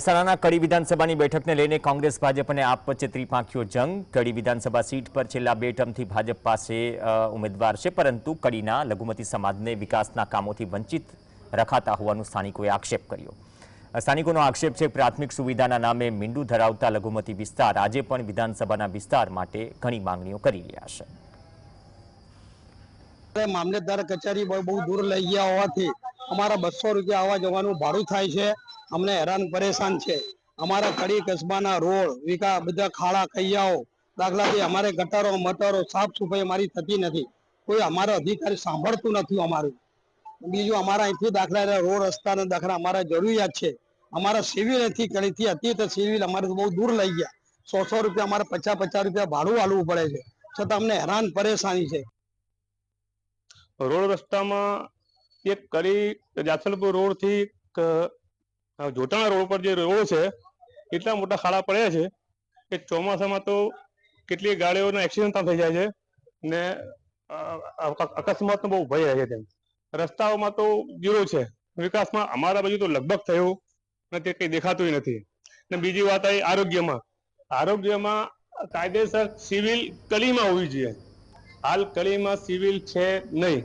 મહેસાણાના કડી વિધાનસભાની બેઠકને લઈને કોંગ્રેસ ભાજપ અને આપ વચ્ચે ત્રિપાંખીઓ જંગ. કડી વિધાનસભા સીટ પર છેલ્લા બે ટર્મથી ભાજપ પાસે ઉમેદવાર છે, પરંતુ કડીના લઘુમતી સમાજને વિકાસના કામોથી વંચિત રખાતા હોવાનો સ્થાનિકોએ આક્ષેપ કર્યો. સ્થાનિકોનો આક્ષેપ છે, પ્રાથમિક સુવિધાના નામે મીંડું ધરાવતા લઘુમતી વિસ્તાર આજે પણ વિધાનસભાના વિસ્તાર માટે ઘણી માંગણીઓ કરી રહ્યા છે. મામલતદાર કચેરી બહુ દૂર લઈ ગયા હોવાથી અમારા બસો રૂપિયા આવવા જવાનું ભાડું થાય છે. અમને હેરાન પરેશાન છે. અમારા કડી કસ્બાના રોડ, વિકા બધા ખાડા, કૈયાઓ, દાખલાથી અમારે ગટારો, મટરો સાફ સફાઈ અમારી થતી નથી. કોઈ અમારો અધિકારી સાંભળતું નથી અમારું. બીજું અમારા અહીંથી દાખલા રોડ, રસ્તાના દાખલા અમારા જરૂરિયાત છે. અમારા સિવિલ અહીંથી કડીથી હતી તો સિવિલ અમારે બહુ દૂર લઈ ગયા. સો સો રૂપિયા અમારે પચાસ પચાસ રૂપિયા ભાડું હાલવું પડે છે. છતાં અમને હેરાન પરેશાની છે. રોડ રસ્તામાં એક કરી જાસલપુર રોડથી જોટાણા રોડ પર જે રોડ છે, એટલા મોટા ખાડા પડ્યા છે કે ચોમાસામાં તો કેટલી ગાડીઓના એક્સિડન્ટ પણ થઈ જાય છે ને અકસ્માતનો બહુ ભય રહે છે તેમ. રસ્તાઓમાં તો જીરો છે. વિકાસમાં અમારા બાજુ તો લગભગ થયું નથી કંઈ દેખાતું નથી. ને બીજી વાત આવી આરોગ્યમાં. આરોગ્યમાં કાયદેસર સિવિલ કલીમાં હોવી જોઈએ. હાલ કલીમાં સિવિલ છે નહીં.